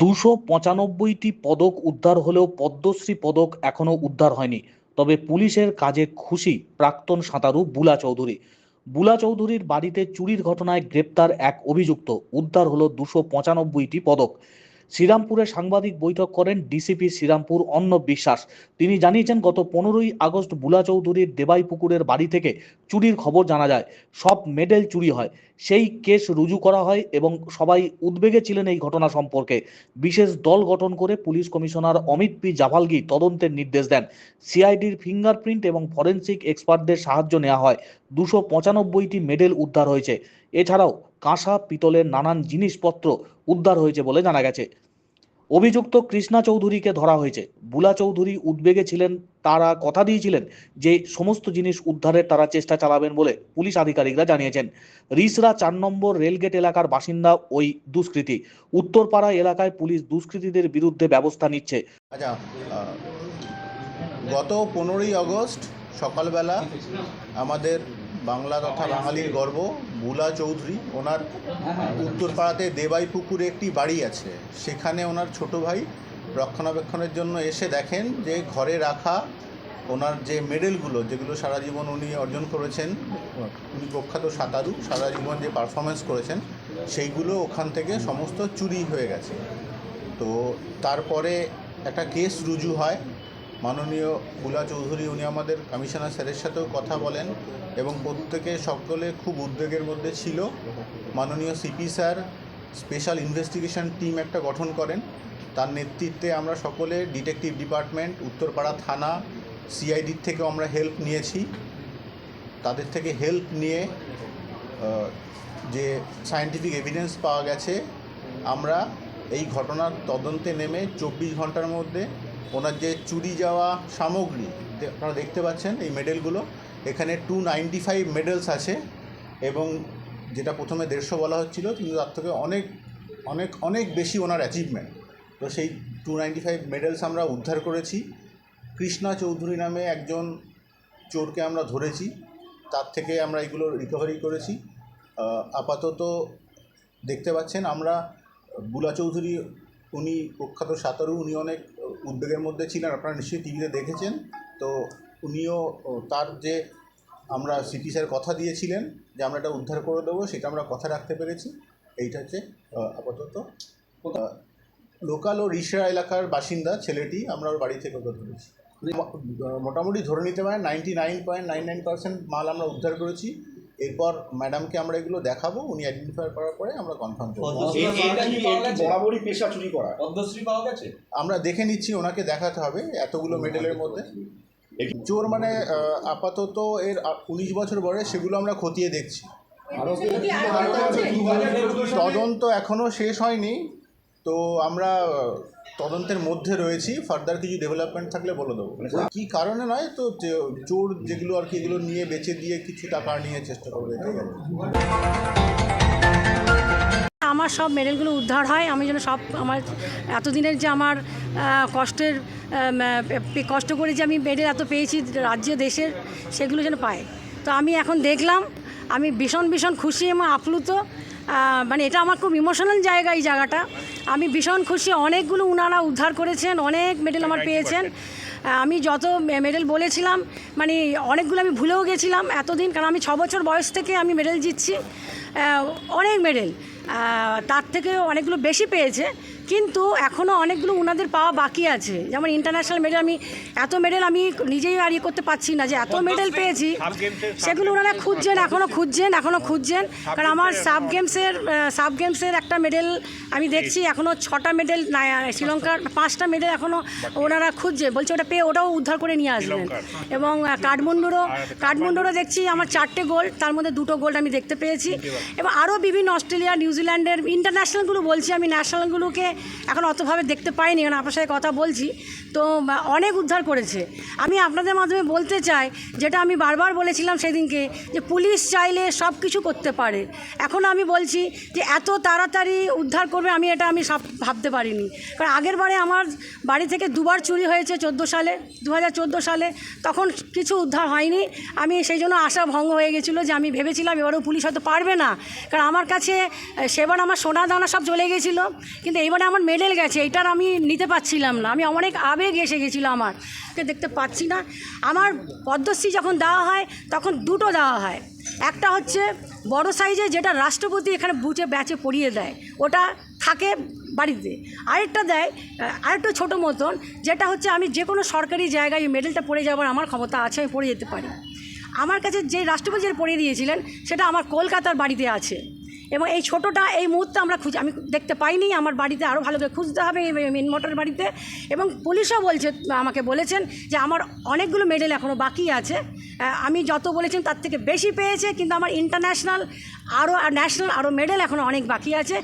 দুশো পঁচানব্বইটি পদক উদ্ধার হলেও পদ্মশ্রী পদক এখনও উদ্ধার হয়নি। তবে পুলিশের কাজে খুশি প্রাক্তন সাঁতারু বুলা চৌধুরী। বুলা চৌধুরীর বাড়িতে চুরির ঘটনায় গ্রেপ্তার এক অভিযুক্ত। উদ্ধার হলো দুশো পঁচানব্বইটি পদক। শ্রীরামপুরে সাংবাদিক বৈঠক করেন ডিসিপি শ্রীরামপুর অর্ণব বিশ্বাস। তিনি জানিয়েছেন, গত পনেরোই আগস্ট বুলা চৌধুরীর দেবাইপুকুরের বাড়ি থেকে চুরির খবর জানা যায়। সব মেডেল চুরি হয়। সেই কেস রুজু করা হয় এবং সবাই উদ্বেগে ছিলেন এই ঘটনা সম্পর্কে। বিশেষ দল গঠন করে police commissioner Amit P Javalgi তদন্তের নির্দেশ দেন। সিআইডির ফিঙ্গারপ্রিন্ট এবং ফরেন্সিক এক্সপার্টদের সাহায্য নেওয়া হয়। দুশো পঁচানব্বইটি মেডেল উদ্ধার হয়েছে। এছাড়াও কাঁসা, পিতলের নানান জিনিসপত্র উদ্ধার হয়েছে বলে জানা গেছে। অভিযুক্ত কৃষ্ণা চৌধুরীকে ধরা হয়েছে। বুলা চৌধুরী উদ্বেগে ছিলেন, তারা কথা দিয়েছিলেন যে, সমস্ত জিনিস উদ্ধারের তারা চেষ্টা চালাবেন বলে পুলিশ আধিকারিকরা জানিয়েছেন। রিসরা চার নম্বর রেলগেট এলাকার বাসিন্দা ওই দুষ্কৃতী। উত্তরপাড়া এলাকায় পুলিশ দুষ্কৃতীদের বিরুদ্ধে ব্যবস্থা নিচ্ছে। আচ্ছা গত পনেরোই আগস্ট সকালবেলা আমাদের বাংলা তথা বাঙালির গর্ব বুলা চৌধুরী ওনার উত্তরপাড়াতে দেবাই পুকুরে একটি বাড়ি আছে। সেখানে ওনার ছোট ভাই রক্ষণাবেক্ষণের জন্য এসে দেখেন যে ঘরে রাখা ওনার যে মেডেলগুলো যেগুলো সারা জীবন উনি অর্জন করেছেন উনি প্রখ্যাত সাঁতারু সারা জীবন যে পারফরমেন্স করেছেন সেইগুলো ওখান থেকে সমস্ত চুরি হয়ে গেছে। তো তারপরে একটা কেস রুজু হয় মাননীয় বুলা চৌধুরী, উনি আমাদের কমিশনার স্যারের সাথেও কথা বলেন এবং প্রত্যেকে সকলে খুব উদ্বেগের মধ্যে ছিল। মাননীয় CP sir, special investigation team একটা গঠন করেন। তার নেতৃত্বে আমরা সকলে ডিটেকটিভ ডিপার্টমেন্ট, উত্তরপাড়া থানা, সিআইডির থেকেও আমরা হেল্প নিয়েছি। তাদের থেকে হেল্প নিয়ে যে সায়েন্টিফিক এভিডেন্স পাওয়া গেছে, আমরা এই ঘটনার তদন্তে নেমে চব্বিশ ঘণ্টার মধ্যে ওনার যে চুরি যাওয়া সামগ্রী আপনারা দেখতে পাচ্ছেন এই মেডেলগুলো। এখানে টু নাইনটি ফাইভ মেডেলস আছে এবং যেটা প্রথমে দেড়শো বলা হচ্ছিল, কিন্তু তার থেকে অনেক অনেক অনেক বেশি ওনার অ্যাচিভমেন্ট তো সেই টু নাইনটি ফাইভ মেডেলস আমরা উদ্ধার করেছি। কৃষ্ণা চৌধুরী নামে একজন চোরকে আমরা ধরেছি। তার থেকে আমরা এগুলো রিকভারি করেছি। আপাতত দেখতে পাচ্ছেন আমরা বুলা চৌধুরী, উনি প্রখ্যাত সাঁতারু, উনি অনেক উদ্বেগের মধ্যে ছিলেন, আপনারা নিশ্চয়ই টিভিতে দেখেছেন। তো উনিও তার যে আমরা সিপি স্যার কথা দিয়েছিলেন যে আমরা এটা উদ্ধার করে দেবো, সেটা আমরা কথা রাখতে পেরেছি। এইটা হচ্ছে আপাতত। লোকাল ও রিসরা এলাকার বাসিন্দা, ছেলেটি, আমরা ওর বাড়ি থেকে ওকে ধরেছি মোটামুটি ধরে নিতে পারেন ninety nine point nine nine percent মাল আমরা উদ্ধার করেছি। এরপর ম্যাডামকে আমরা এগুলো দেখাবো উনি আইডেন্টিফাই করার পরে আমরা কনফার্ম করব। এটা কি বরাবরই পেশা চুরি করা? পদ্মশ্রী পাওয়া গেছে? আমরা দেখে নিচ্ছি ওনাকে দেখাতে হবে এতগুলো মেডেলের মধ্যে। চোর মানে আপাতত এর উনিশ বছর বয়স সেগুলো আমরা খতিয়ে দেখছি। তদন্ত এখনও শেষ হয়নি তো আমরা তদন্তের মধ্যে রয়েছি ফার্দার কিছু ডেভেলপমেন্ট থাকলে বলে দেবো। কি কারণে নয় তো চোর যেগুলো আর কি এগুলো নিয়ে বেচে দিয়ে কিছু টাকা নিয়ে চেষ্টা করবে এটাই আর আমার সব মেডেলগুলো উদ্ধার হয় আমি যেন সব আমার এতদিনের যে আমার কষ্টের কষ্ট করে যে আমি মেডেল এত পেয়েছি রাজ্য দেশের সেগুলো যেন পায়। তো আমি এখন দেখলাম আমি ভীষণ ভীষণ খুশি এবং আপ্লুত মানে এটা আমার খুব ইমোশনাল জায়গা এই জায়গাটা। আমি ভীষণ খুশি অনেকগুলো উনারা উদ্ধার করেছেন অনেক মেডেল আমার পেয়েছেন। আমি যত মেডেল বলেছিলাম মানে অনেকগুলো আমি ভুলেও গেছিলাম এতদিন কারণ আমি ছ বছর বয়স থেকে আমি মেডেল জিতছি। অনেক মেডেল তার থেকে অনেকগুলো বেশি পেয়েছে কিন্তু এখনও অনেকগুলো ওনাদের পাওয়া বাকি আছে। যেমন ইন্টারন্যাশনাল মেডেল আমি এত মেডেল আমি নিজেই আর ইয়ে করতে পারছি না যে এত মেডেল পেয়েছি। সেগুলো ওনারা খুঁজছেন এখনও খুঁজছেন এখনও খুঁজছেন। কারণ আমার সাব গেমসের সাব গেমসের একটা মেডেল আমি দেখছি এখনও ছটা মেডেল শ্রীলঙ্কার পাঁচটা মেডেল এখনও ওনারা খুঁজছে। বলছে ওটা পেয়ে ওটাও উদ্ধার করে নিয়ে আসবেন। এবং কাঠমান্ডুরও কাঠমান্ডুরও দেখছি আমার চারটে গোল্ড তার মধ্যে দুটো গোল্ড আমি দেখতে পেয়েছি। এবং আরও বিভিন্ন অস্ট্রেলিয়া নিউজিল্যান্ডের ইন্টারন্যাশনালগুলো বলছি আমি ন্যাশনালগুলোকে এখন অতভাবে দেখতে পাইনি, কারণ আপনার সাথে কথা বলছি। তো অনেক উদ্ধার করেছে। আমি আপনাদের মাধ্যমে বলতে চাই, যেটা আমি বারবার বলেছিলাম সেদিনকে, যে পুলিশ চাইলে সব কিছু করতে পারে। এখন আমি বলছি যে এত তাড়াতাড়ি উদ্ধার করবে, আমি এটা আমি সব ভাবতে পারিনি। কারণ আগের বারে আমার বাড়ি থেকে দুবার চুরি হয়েছে চোদ্দ সালে দু হাজার চোদ্দ সালে, তখন কিছু উদ্ধার হয়নি। আমি সেই জন্য আশা ভঙ্গ হয়ে গেছিল যে আমি ভেবেছিলাম এবারেও পুলিশ হয়তো পারবে না। কারণ আমার কাছে সেবার আমার সোনা দানা সব চলে গেছিল, কিন্তু এইবারে আমার মেডেল গেছে এটার আমি নিতে পারছিলাম না। আমি অনেক আবেগ এসে গেছিল আমার দেখতে পাচ্ছি না। আমার পদ্মশ্রী যখন দেওয়া হয়, তখন দুটো দেওয়া হয়। একটা হচ্ছে বড় সাইজে যেটা রাষ্ট্রপতি এখানে বুঝে ব্যাচে পড়িয়ে দেয়, ওটা থাকে বাড়িতে। আরেকটা দেয় আরেকটা ছোটো মতন, যেটা হচ্ছে আমি যে কোনো সরকারি জায়গায় মেডেলটা পড়ে যাওয়ার আমার ক্ষমতা আছে, আমি পড়ে যেতে পারি। আমার কাছে যে রাষ্ট্রপতি যেটা পড়িয়ে দিয়েছিলেন, সেটা আমার কলকাতার বাড়িতে আছে। এবং এই ছোটোটা, এই মুহূর্তে আমরা খুঁজে, আমি দেখতে পাইনি, আমার বাড়িতে আরও ভালো করে খুঁজতে হবে মেন মোটর বাড়িতে। এবং পুলিশও বলছে, আমাকে বলেছেন যে আমার অনেকগুলো মেডেল এখনও বাকি আছে। আমি যত বলেছেন তার থেকে বেশি পেয়েছে, কিন্তু আমার ইন্টারন্যাশনাল আরও ন্যাশনাল আরও মেডেল এখনও অনেক বাকি আছে।